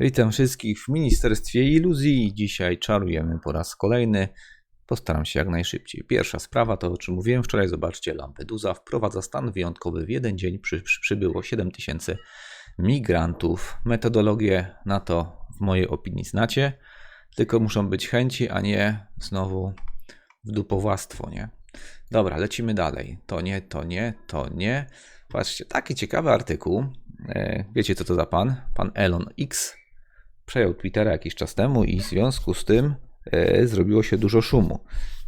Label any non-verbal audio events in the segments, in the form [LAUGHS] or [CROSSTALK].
Witam wszystkich w Ministerstwie Iluzji. Dzisiaj czarujemy po raz kolejny. Postaram się jak najszybciej. Pierwsza sprawa to, o czym mówiłem wczoraj. Zobaczcie, Lampedusa wprowadza stan wyjątkowy. W jeden dzień przy, przy, przybyło 7 tysięcy migrantów. Metodologię na to w mojej opinii znacie. Tylko muszą być chęci, a nie znowu dupowłastwo, nie? Dobra, lecimy dalej. To nie, to nie, to nie. Patrzcie, taki ciekawy artykuł. E, Wiecie, co to za pan? Pan Elon X przejął Twittera jakiś czas temu i w związku z tym e, zrobiło się dużo szumu.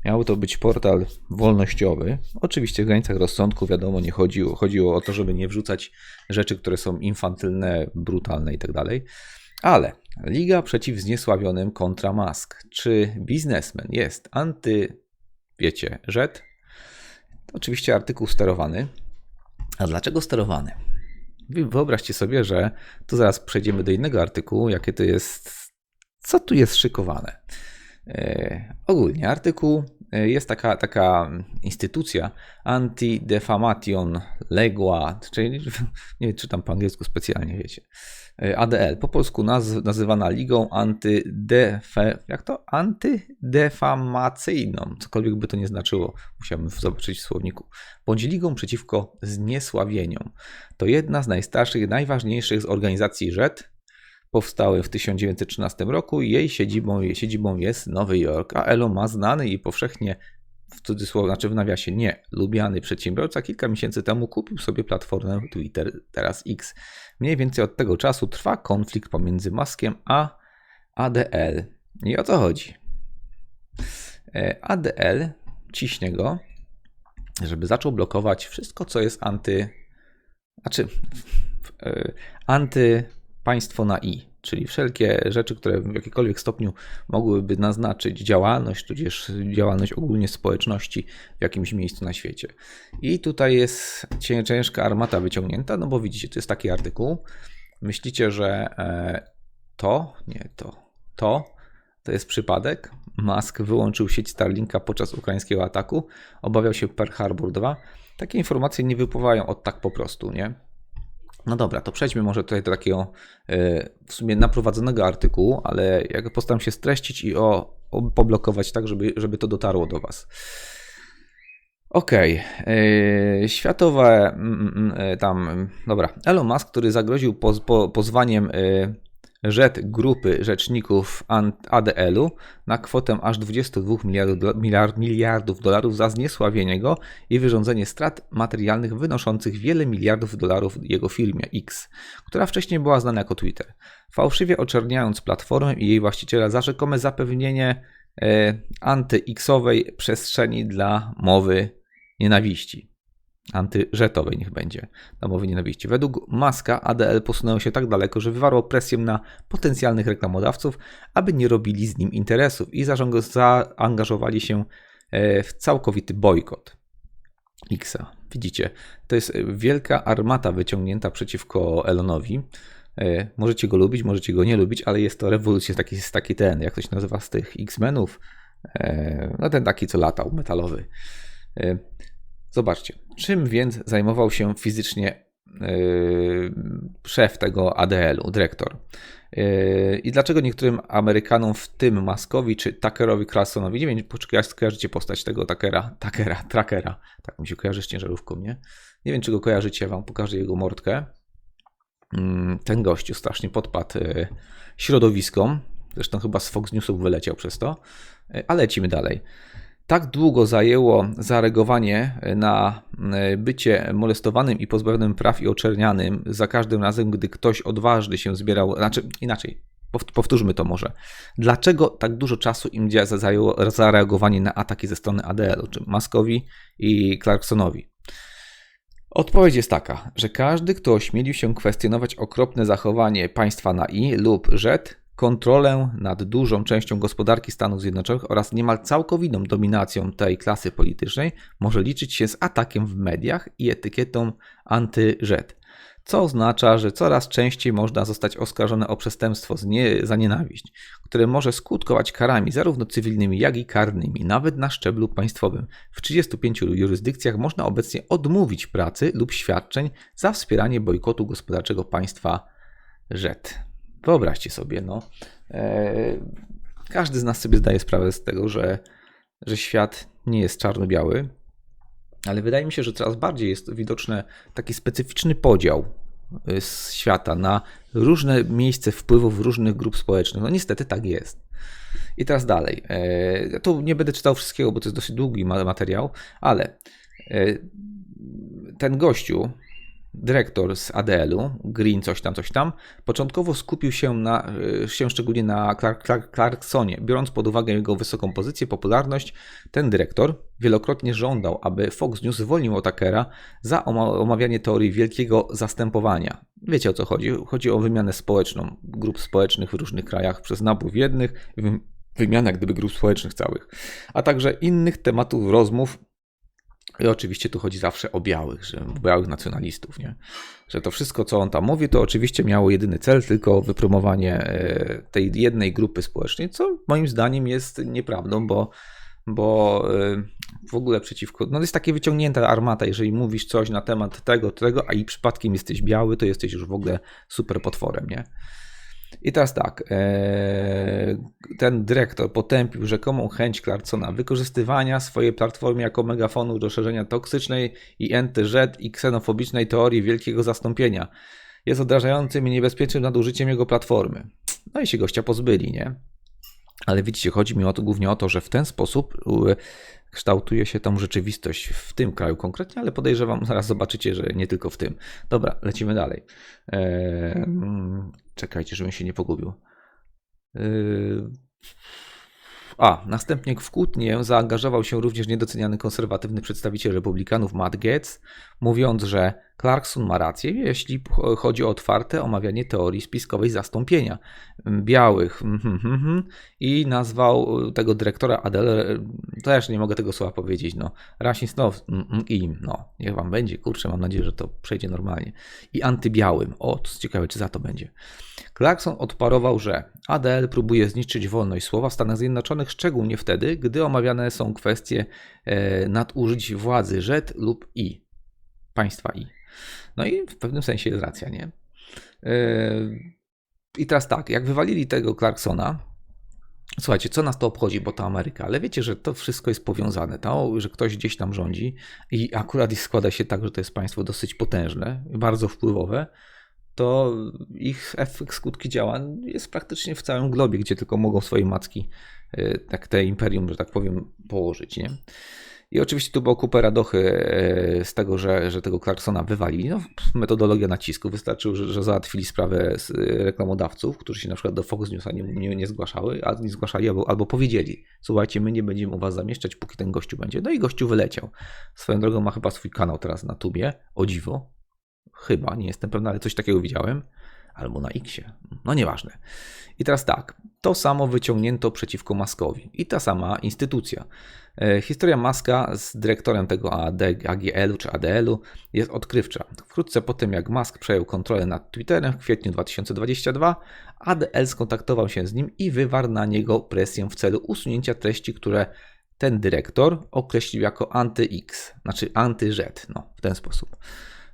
Miał to być portal wolnościowy. Oczywiście w granicach rozsądku, wiadomo, nie chodziło, chodziło o to, żeby nie wrzucać rzeczy, które są infantylne, brutalne itd. Ale Liga przeciw zniesławionym kontra Musk. Czy biznesmen jest anty, wiecie, rzet? Oczywiście artykuł sterowany. A dlaczego sterowany? Wyobraźcie sobie, że tu zaraz przejdziemy do innego artykułu, jakie to jest, co tu jest szykowane. E, ogólnie artykuł jest taka, taka instytucja Anti-Defamation Legua, czyli nie czytam po angielsku specjalnie, wiecie. ADL, po polsku naz, nazywana Ligą Antydefe, jak to? Antydefamacyjną, cokolwiek by to nie znaczyło, musiałbym zobaczyć w słowniku, bądź Ligą przeciwko zniesławieniom. To jedna z najstarszych, najważniejszych z organizacji RED, powstały w 1913 roku. Jej siedzibą, jej siedzibą jest Nowy Jork, a Elon ma znany i powszechnie w cudzysłowie, znaczy w nawiasie nie, lubiany przedsiębiorca kilka miesięcy temu kupił sobie platformę Twitter, teraz X. Mniej więcej od tego czasu trwa konflikt pomiędzy Muskiem a ADL. I o co chodzi? E, ADL ciśnie go, żeby zaczął blokować wszystko, co jest anty. Znaczy, e, anty państwo na i, czyli wszelkie rzeczy, które w jakikolwiek stopniu mogłyby naznaczyć działalność, tudzież działalność ogólnie społeczności w jakimś miejscu na świecie. I tutaj jest ciężka armata wyciągnięta, no bo widzicie, to jest taki artykuł. Myślicie, że e, to, nie to, to, to jest przypadek. Musk wyłączył sieć Starlinka podczas ukraińskiego ataku. Obawiał się Pearl Harbor 2. Takie informacje nie wypływają od tak po prostu, nie? No dobra, to przejdźmy może tutaj do takiego e, w sumie naprowadzonego artykułu, ale jak postaram się streścić i o, o poblokować tak, żeby, żeby to dotarło do Was. Okej, okay. światowe mm, mm, mm, tam, dobra, Elon Musk, który zagroził poz, po, pozwaniem rzet grupy rzeczników ADL-u na kwotę aż 22 miliardów, miliard, miliardów dolarów za zniesławienie go i wyrządzenie strat materialnych wynoszących wiele miliardów dolarów jego firmie X, która wcześniej była znana jako Twitter, fałszywie oczerniając platformę i jej właściciela za rzekome zapewnienie e, anty-Xowej przestrzeni dla mowy nienawiści antyżetowej niech będzie, na mowy nienawiści. Według Maska ADL posunęło się tak daleko, że wywarło presję na potencjalnych reklamodawców, aby nie robili z nim interesów i zaangażowali się e, w całkowity bojkot Xa. Widzicie, to jest wielka armata wyciągnięta przeciwko Elonowi. E, możecie go lubić, możecie go nie lubić, ale jest to rewolucja, taki, taki ten, jak to się nazywa z tych X-Menów, e, no ten taki, co latał, metalowy. Zobaczcie, czym więc zajmował się fizycznie yy, szef tego ADL-u, dyrektor. Yy, I dlaczego niektórym Amerykanom, w tym Maskowi czy Tuckerowi Carlsonowi, nie wiem, kojarzycie postać tego Tuckera, Tuckera, Trackera, tak mi się kojarzy z ciężarówką, nie? Nie wiem, czy go kojarzycie, wam pokażę jego mordkę. Yy, ten gościu strasznie podpadł yy, środowiskom, zresztą chyba z Fox Newsów wyleciał przez to, yy, ale lecimy dalej tak długo zajęło zareagowanie na e, bycie molestowanym i pozbawionym praw i oczernianym za każdym razem, gdy ktoś odważny się zbierał, znaczy inaczej, powtórzmy to może. Dlaczego tak dużo czasu im zajęło zareagowanie na ataki ze strony ADL-u, czy Maskowi i Clarksonowi? Odpowiedź jest taka, że każdy, kto ośmielił się kwestionować okropne zachowanie państwa na I lub rzet, kontrolę nad dużą częścią gospodarki Stanów Zjednoczonych oraz niemal całkowitą dominacją tej klasy politycznej może liczyć się z atakiem w mediach i etykietą antyżet, co oznacza, że coraz częściej można zostać oskarżony o przestępstwo nie, za nienawiść, które może skutkować karami zarówno cywilnymi, jak i karnymi, nawet na szczeblu państwowym. W 35 jurysdykcjach można obecnie odmówić pracy lub świadczeń za wspieranie bojkotu gospodarczego państwa rzet. Wyobraźcie sobie, no. E, każdy z nas sobie zdaje sprawę z tego, że, że świat nie jest czarno-biały, ale wydaje mi się, że coraz bardziej jest widoczny taki specyficzny podział y, z świata na różne miejsce wpływów różnych grup społecznych. No niestety tak jest. I teraz dalej. E, tu nie będę czytał wszystkiego, bo to jest dosyć długi materiał, ale e, ten gościu, dyrektor z ADL-u, Green coś tam, coś tam, początkowo skupił się, na, e, się szczególnie na Clark, Clark, Clarksonie. Biorąc pod uwagę jego wysoką pozycję, popularność, ten dyrektor wielokrotnie żądał, aby Fox News zwolnił Otakera za omawianie teorii wielkiego zastępowania. Wiecie o co chodzi? Chodzi o wymianę społeczną grup społecznych w różnych krajach przez nabór jednych, wymiana gdyby grup społecznych całych, a także innych tematów rozmów i oczywiście tu chodzi zawsze o białych, że białych nacjonalistów, nie? Że to wszystko, co on tam mówi, to oczywiście miało jedyny cel, tylko wypromowanie e, tej jednej grupy społecznej, co moim zdaniem jest nieprawdą, bo, bo e, w ogóle przeciwko. No jest takie wyciągnięta armata, jeżeli mówisz coś na temat tego, tego, a i przypadkiem jesteś biały, to jesteś już w ogóle super potworem, nie? I teraz tak, e, ten dyrektor potępił rzekomą chęć Clarksona wykorzystywania swojej platformy jako megafonu do szerzenia toksycznej i antyżet i ksenofobicznej teorii wielkiego zastąpienia. Jest odrażającym i niebezpiecznym nadużyciem jego platformy. No i się gościa pozbyli, nie? Ale widzicie, chodzi mi o to, głównie o to, że w ten sposób kształtuje się tą rzeczywistość w tym kraju konkretnie, ale podejrzewam, zaraz zobaczycie, że nie tylko w tym. Dobra, lecimy dalej. Eee, czekajcie, żebym się nie pogubił. Eee, a, następnie w kłótnię zaangażował się również niedoceniany konserwatywny przedstawiciel republikanów Matt Gaetz, mówiąc, że Clarkson ma rację, jeśli chodzi o otwarte omawianie teorii spiskowej zastąpienia białych mhm, mhm, mhm, i nazwał tego dyrektora Adele, też nie mogę tego słowa powiedzieć, no, rasistów i no, niech wam będzie, kurczę, mam nadzieję, że to przejdzie normalnie, i antybiałym, o, ciekawe, czy za to będzie. Clarkson odparował, że ADL próbuje zniszczyć wolność słowa w Stanach Zjednoczonych, szczególnie wtedy, gdy omawiane są kwestie e, nadużyć władzy rzet lub i, państwa i. No i w pewnym sensie jest racja, nie? Yy, I teraz tak, jak wywalili tego Clarksona, słuchajcie, co nas to obchodzi, bo to Ameryka, ale wiecie, że to wszystko jest powiązane, to, że ktoś gdzieś tam rządzi i akurat składa się tak, że to jest państwo dosyć potężne, bardzo wpływowe, to ich efekt, skutki działań jest praktycznie w całym globie, gdzie tylko mogą swoje macki, yy, tak te imperium, że tak powiem, położyć, nie? I oczywiście tu było kupę radochy e, z tego, że, że tego Clarksona wywalili. No, metodologia nacisku. Wystarczyło, że, że załatwili sprawę z e, reklamodawców, którzy się na przykład do Fox Newsa nie, nie, nie zgłaszały, a nie zgłaszali albo, albo powiedzieli: Słuchajcie, my nie będziemy u was zamieszczać, póki ten gościu będzie. No i gościu wyleciał. Swoją drogą ma chyba swój kanał teraz na tubie. O dziwo. Chyba, nie jestem pewny, ale coś takiego widziałem albo na Xie. No nieważne. I teraz tak, to samo wyciągnięto przeciwko Maskowi i ta sama instytucja. E, historia Maska z dyrektorem tego AGL-u czy ADL-u jest odkrywcza. Wkrótce po tym, jak Musk przejął kontrolę nad Twitterem w kwietniu 2022, ADL skontaktował się z nim i wywarł na niego presję w celu usunięcia treści, które ten dyrektor określił jako anty-X, znaczy anty-Z, no w ten sposób.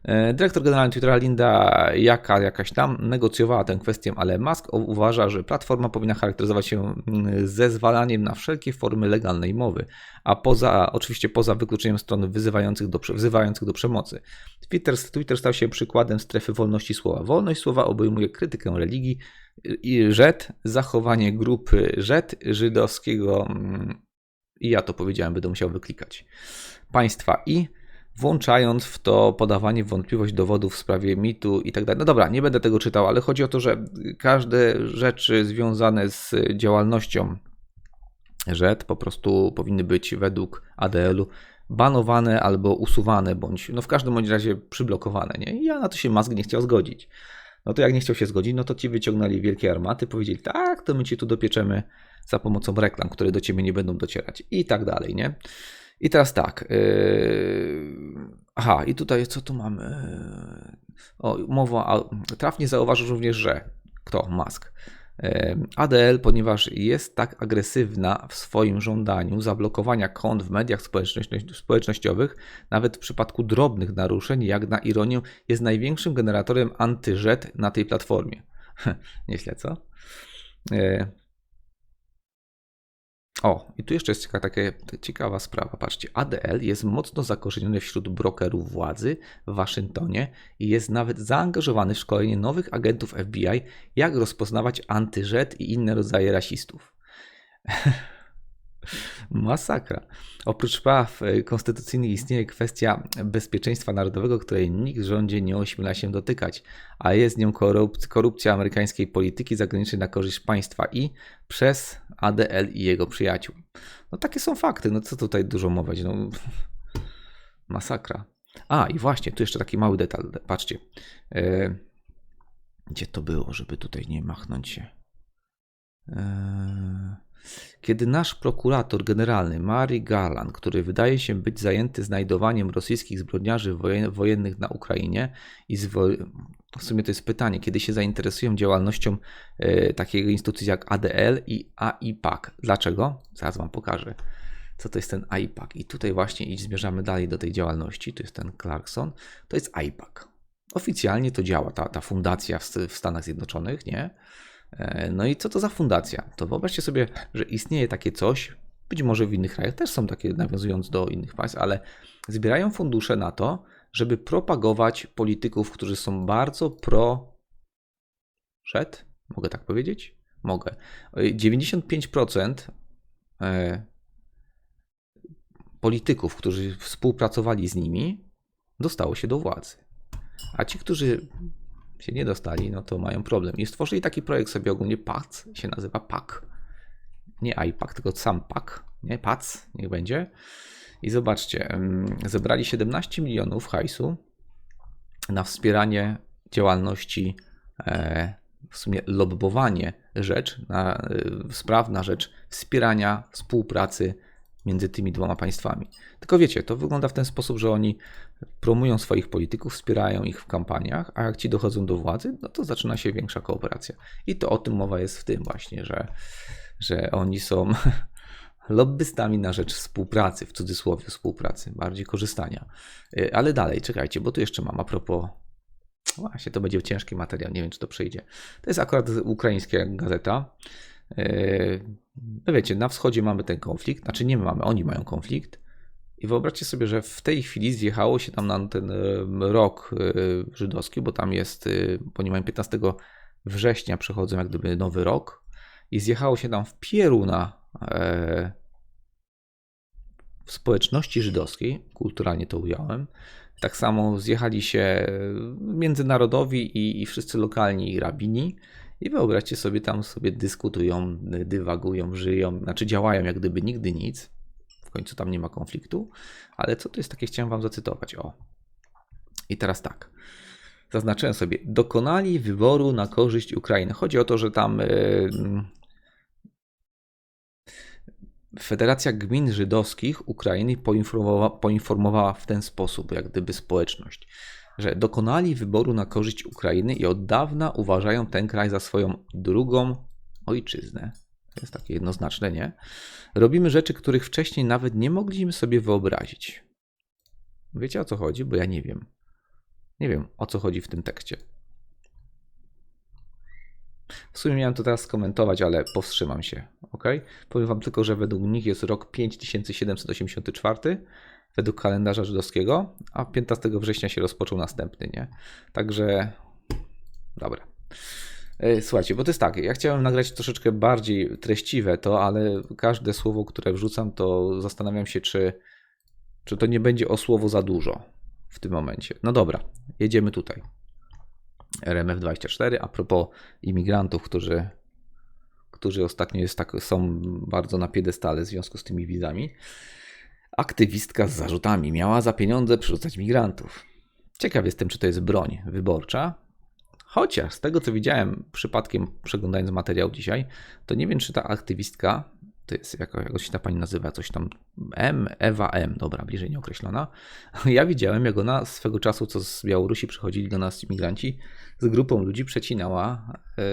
E, dyrektor generalny Twittera Linda Jaka jakaś tam negocjowała tę kwestię, ale Musk uważa, że platforma powinna charakteryzować się mm, zezwalaniem na wszelkie formy legalnej mowy, a poza, oczywiście poza wykluczeniem stron wyzywających do, wzywających do przemocy. Twitter, Twitter stał się przykładem strefy wolności słowa. Wolność słowa obejmuje krytykę religii Żyd, zachowanie grupy Żyd żydowskiego mm, i ja to powiedziałem, będę musiał wyklikać. Państwa i włączając w to podawanie wątpliwość dowodów w sprawie mitu i tak dalej. No dobra, nie będę tego czytał, ale chodzi o to, że każde rzeczy związane z działalnością rzet po prostu powinny być według ADL-u banowane albo usuwane, bądź no w każdym bądź razie przyblokowane. Nie? I ja na to się Musk nie chciał zgodzić. No to jak nie chciał się zgodzić, no to ci wyciągnęli wielkie armaty, powiedzieli tak, to my ci tu dopieczemy za pomocą reklam, które do ciebie nie będą docierać i tak dalej, nie? I teraz tak. Yy... Aha, i tutaj co tu mamy? O, mowa. Trafnie zauważył również, że kto? Musk. Yy, ADL, ponieważ jest tak agresywna w swoim żądaniu zablokowania kont w mediach społecznościowych, nawet w przypadku drobnych naruszeń, jak na ironię, jest największym generatorem antyżet na tej platformie. [LAUGHS] Nieźle, co? O, i tu jeszcze jest taka, taka ciekawa sprawa. Patrzcie, ADL jest mocno zakorzeniony wśród brokerów władzy w Waszyngtonie i jest nawet zaangażowany w szkolenie nowych agentów FBI, jak rozpoznawać antyżet i inne rodzaje rasistów. [LAUGHS] Masakra. Oprócz praw e, konstytucyjnych istnieje kwestia bezpieczeństwa narodowego, której nikt w rządzie nie ośmiela się dotykać, a jest nią korupcja amerykańskiej polityki zagranicznej na korzyść państwa i przez ADL i jego przyjaciół. No takie są fakty, no co tutaj dużo mówić, no masakra. A i właśnie, tu jeszcze taki mały detal, patrzcie. E, gdzie to było, żeby tutaj nie machnąć się? E, kiedy nasz prokurator generalny Mary Garland, który wydaje się być zajęty znajdowaniem rosyjskich zbrodniarzy wojennych na Ukrainie i w sumie to jest pytanie, kiedy się zainteresują działalnością e, takiej instytucji jak ADL i AIPAC. Dlaczego? Zaraz Wam pokażę, co to jest ten AIPAC. I tutaj właśnie i zmierzamy dalej do tej działalności. To jest ten Clarkson. To jest AIPAC. Oficjalnie to działa, ta, ta fundacja w, w Stanach Zjednoczonych, nie? E, no i co to za fundacja? To wyobraźcie sobie, że istnieje takie coś, być może w innych krajach też są takie, nawiązując do innych państw, ale zbierają fundusze na to, żeby propagować polityków, którzy są bardzo pro. Szed? Mogę tak powiedzieć? Mogę. 95% e, polityków, którzy współpracowali z nimi, dostało się do władzy. A ci, którzy się nie dostali, no to mają problem. I stworzyli taki projekt sobie ogólnie PAC, się nazywa PAC. Nie iPac, tylko sam PAC, nie PAC, niech będzie. I zobaczcie, zebrali 17 milionów hajsu na wspieranie działalności, e, w sumie lobbowanie rzecz, na, e, spraw na rzecz wspierania współpracy między tymi dwoma państwami. Tylko wiecie, to wygląda w ten sposób, że oni promują swoich polityków, wspierają ich w kampaniach, a jak ci dochodzą do władzy, no to zaczyna się większa kooperacja. I to o tym mowa jest w tym właśnie, że, że oni są [LAUGHS] lobbystami na rzecz współpracy, w cudzysłowie współpracy, bardziej korzystania. Y, ale dalej, czekajcie, bo tu jeszcze mam a propos. Właśnie, to będzie ciężki materiał, nie wiem czy to przejdzie. To jest akurat ukraińska gazeta. Y, no wiecie, na wschodzie mamy ten konflikt, znaczy nie mamy, oni mają konflikt. I wyobraźcie sobie, że w tej chwili zjechało się tam na ten rok y, żydowski, bo tam jest, bo nie mają 15 września przechodzą jak gdyby nowy rok i zjechało się tam w Pieruna e, w społeczności żydowskiej, kulturalnie to ująłem. Tak samo zjechali się międzynarodowi i, i wszyscy lokalni rabini. I wyobraźcie sobie, tam sobie dyskutują, dywagują, żyją, znaczy działają jak gdyby nigdy nic. W końcu tam nie ma konfliktu. Ale co to jest takie, chciałem wam zacytować. O. I teraz tak. Zaznaczyłem sobie, dokonali wyboru na korzyść Ukrainy. Chodzi o to, że tam yy, Federacja Gmin Żydowskich Ukrainy poinformowała, poinformowała w ten sposób, jak gdyby społeczność, że dokonali wyboru na korzyść Ukrainy i od dawna uważają ten kraj za swoją drugą ojczyznę. To jest takie jednoznaczne, nie? Robimy rzeczy, których wcześniej nawet nie mogliśmy sobie wyobrazić. Wiecie o co chodzi? Bo ja nie wiem. Nie wiem o co chodzi w tym tekście. W sumie miałem to teraz skomentować, ale powstrzymam się. ok? Powiem Wam tylko, że według nich jest rok 5784 według kalendarza żydowskiego, a 15 września się rozpoczął następny, nie? Także dobra. E, słuchajcie, bo to jest tak, ja chciałem nagrać troszeczkę bardziej treściwe to, ale każde słowo, które wrzucam, to zastanawiam się, czy, czy to nie będzie o słowo za dużo w tym momencie. No dobra, jedziemy tutaj. RMF24. A propos imigrantów, którzy, którzy ostatnio jest tak, są bardzo na piedestale w związku z tymi wizami. Aktywistka z zarzutami miała za pieniądze przerzucać migrantów. Ciekaw jestem, czy to jest broń wyborcza. Chociaż z tego co widziałem przypadkiem przeglądając materiał dzisiaj, to nie wiem, czy ta aktywistka to jest jako, ta pani nazywa, coś tam M, Ewa M, dobra, bliżej nieokreślona. [LAUGHS] Ja widziałem, jak ona swego czasu, co z Białorusi przychodzili do nas imigranci, z grupą ludzi przecinała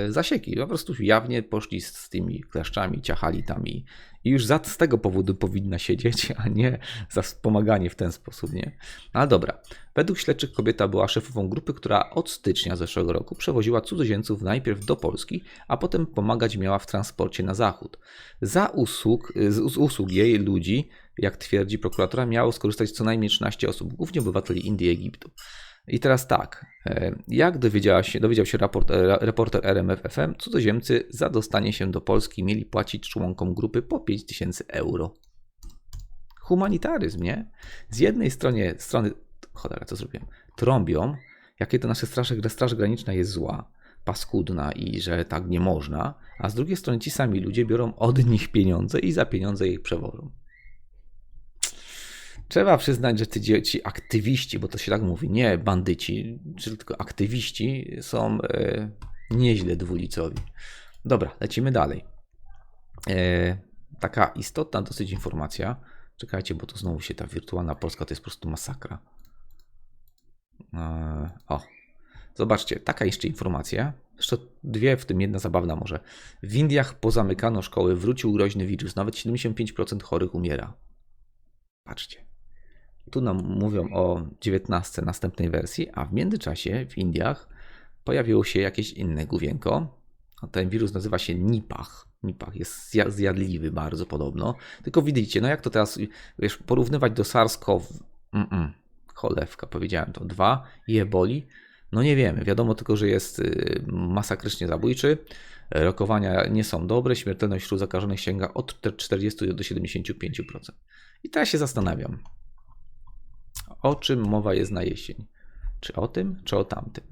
zasieki. Po prostu jawnie poszli z, tymi kleszczami, ciachali tam i, i już za, z tego powodu powinna siedzieć, [LAUGHS] a nie za wspomaganie w ten sposób, nie? No ale dobra. Według śledczych kobieta była szefową grupy, która od stycznia zeszłego roku przewoziła cudzoziemców najpierw do Polski, a potem pomagać miała w transporcie na zachód. Za usług, z, z usług jej ludzi, jak twierdzi prokuratora, miało skorzystać co najmniej 13 osób, głównie obywateli Indii i Egiptu. I teraz tak, e, jak dowiedziała się, dowiedział się raport, e, reporter RMF FM, cudzoziemcy za dostanie się do Polski mieli płacić członkom grupy po 5000 euro. Humanitaryzm, nie? Z jednej strony, strony cholera, co zrobiłem, trąbią, jakie to nasze straż, straż graniczna jest zła, paskudna i że tak nie można, a z drugiej strony ci sami ludzie biorą od nich pieniądze i za pieniądze ich przewożą. Trzeba przyznać, że ci, ci aktywiści, bo to się tak mówi, nie bandyci, tylko aktywiści są e, nieźle dwulicowi. Dobra, lecimy dalej. E, taka istotna dosyć informacja. Czekajcie, bo to znowu się ta wirtualna Polska to jest po prostu masakra. E, o, zobaczcie, taka jeszcze informacja. Jeszcze dwie, w tym jedna zabawna może. W Indiach pozamykano szkoły, wrócił groźny wirus. Nawet 75% chorych umiera. Patrzcie. Tu nam mówią o 19 następnej wersji, a w międzyczasie w Indiach pojawiło się jakieś inne główienko. Ten wirus nazywa się Nipach. Nipach jest zjadliwy bardzo podobno. Tylko widzicie, no jak to teraz wiesz, porównywać do SARS-CoV? Mm -mm. Cholewka, powiedziałem to. Dwa i eboli. No nie wiemy. Wiadomo tylko, że jest y, masakrycznie zabójczy. Rokowania nie są dobre. Śmiertelność wśród zakażonych sięga od 40 do 75%. I teraz się zastanawiam, o czym mowa jest na jesień. Czy o tym, czy o tamtym.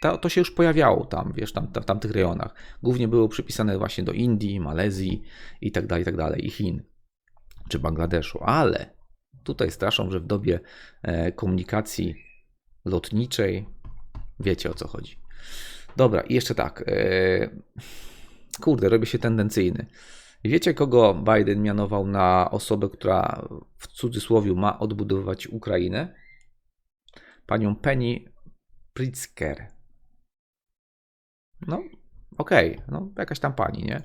To, to się już pojawiało tam, wiesz, tam, tam, w tamtych rejonach. Głównie było przypisane właśnie do Indii, Malezji i tak dalej, i tak dalej, i Chin, czy Bangladeszu, ale tutaj straszą, że w dobie e, komunikacji lotniczej wiecie o co chodzi. Dobra, i jeszcze tak. E, kurde, robię się tendencyjny. Wiecie, kogo Biden mianował na osobę, która w cudzysłowie ma odbudowywać Ukrainę? Panią Penny Pritzker. No, okej, okay. no jakaś tam pani, nie?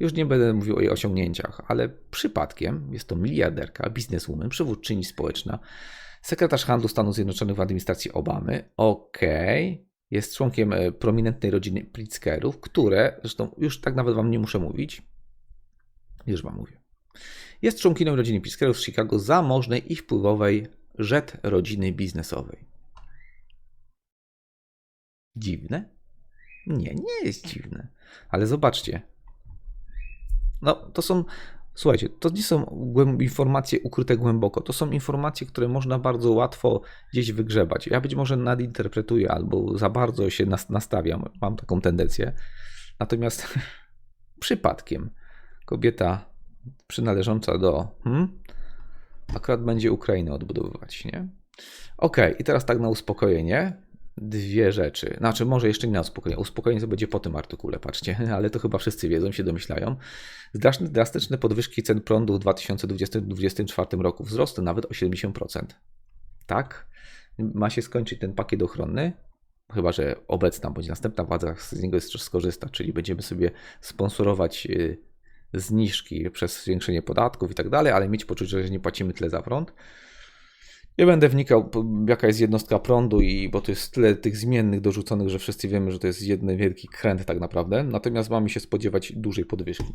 Już nie będę mówił o jej osiągnięciach, ale przypadkiem jest to miliarderka, bizneswoman, przywódczyni społeczna, sekretarz handlu Stanów Zjednoczonych w administracji Obamy. Okej, okay. jest członkiem e, prominentnej rodziny Pritzkerów, które, zresztą już tak nawet wam nie muszę mówić, już wam mówię. Jest członkinią rodziny Piskerów z Chicago, zamożnej i wpływowej rzet rodziny biznesowej. Dziwne? Nie, nie jest dziwne. Ale zobaczcie. No, to są. Słuchajcie, to nie są informacje ukryte głęboko. To są informacje, które można bardzo łatwo gdzieś wygrzebać. Ja być może nadinterpretuję albo za bardzo się nastawiam. Mam taką tendencję. Natomiast [LAUGHS] przypadkiem kobieta przynależąca do. Hmm, akurat będzie Ukrainę odbudowywać, nie? Ok, i teraz tak na uspokojenie. Dwie rzeczy. Znaczy, może jeszcze nie na uspokojenie. Uspokojenie to będzie po tym artykule, patrzcie, [LAUGHS] ale to chyba wszyscy wiedzą, się domyślają. Drastyczne podwyżki cen prądu w 2024 roku. Wzrosty nawet o 70%. Tak? Ma się skończyć ten pakiet ochronny. Chyba, że obecna bądź następna władza z niego skorzysta, czyli będziemy sobie sponsorować y, zniżki przez zwiększenie podatków i tak dalej, ale mieć poczucie, że nie płacimy tyle za prąd. Nie będę wnikał, jaka jest jednostka prądu, i bo to jest tyle tych zmiennych dorzuconych, że wszyscy wiemy, że to jest jeden wielki kręt tak naprawdę. Natomiast mamy się spodziewać dużej podwyżki.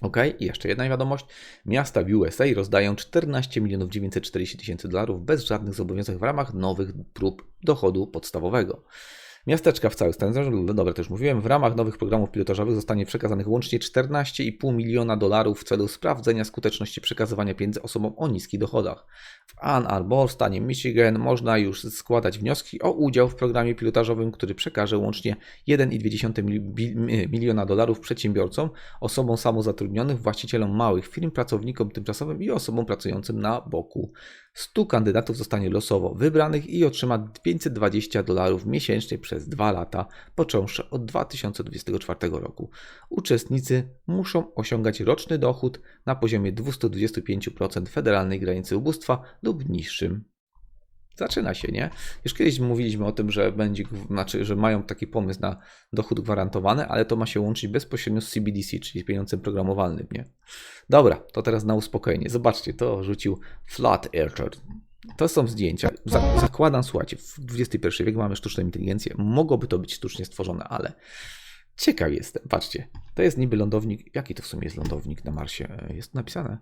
Ok, i jeszcze jedna wiadomość. Miasta w USA rozdają 14 milionów 940 tysięcy dolarów bez żadnych zobowiązań w ramach nowych prób dochodu podstawowego. Miasteczka w całych Stanach, no też mówiłem, w ramach nowych programów pilotażowych zostanie przekazanych łącznie 14,5 miliona dolarów w celu sprawdzenia skuteczności przekazywania pieniędzy osobom o niskich dochodach. W Ann Arbor, stanie Michigan, można już składać wnioski o udział w programie pilotażowym, który przekaże łącznie 1,2 miliona dolarów przedsiębiorcom, osobom samozatrudnionych, właścicielom małych firm, pracownikom tymczasowym i osobom pracującym na boku 100 kandydatów zostanie losowo wybranych i otrzyma 520 dolarów miesięcznie przez dwa lata, począwszy od 2024 roku. Uczestnicy muszą osiągać roczny dochód na poziomie 225% federalnej granicy ubóstwa lub niższym. Zaczyna się, nie? Już kiedyś mówiliśmy o tym, że będzie, znaczy, że mają taki pomysł na dochód gwarantowany, ale to ma się łączyć bezpośrednio z CBDC, czyli z pieniądzem programowalnym, nie? Dobra, to teraz na uspokojenie. Zobaczcie, to rzucił Flat Earther. To są zdjęcia. Za- Zakładam, słuchajcie, w XXI wieku mamy sztuczną inteligencję. Mogłoby to być sztucznie stworzone, ale ciekaw jestem. Patrzcie, to jest niby lądownik. Jaki to w sumie jest lądownik na Marsie? Jest napisane.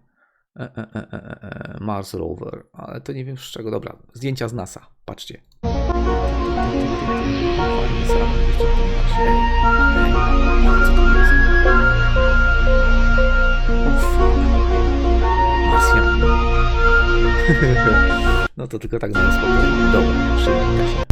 E, e, e, Mars Rover, ale to nie wiem z czego. Dobra, zdjęcia z NASA. Patrzcie. [LAUGHS] No to tylko tak na spokojnie. Dobra, się.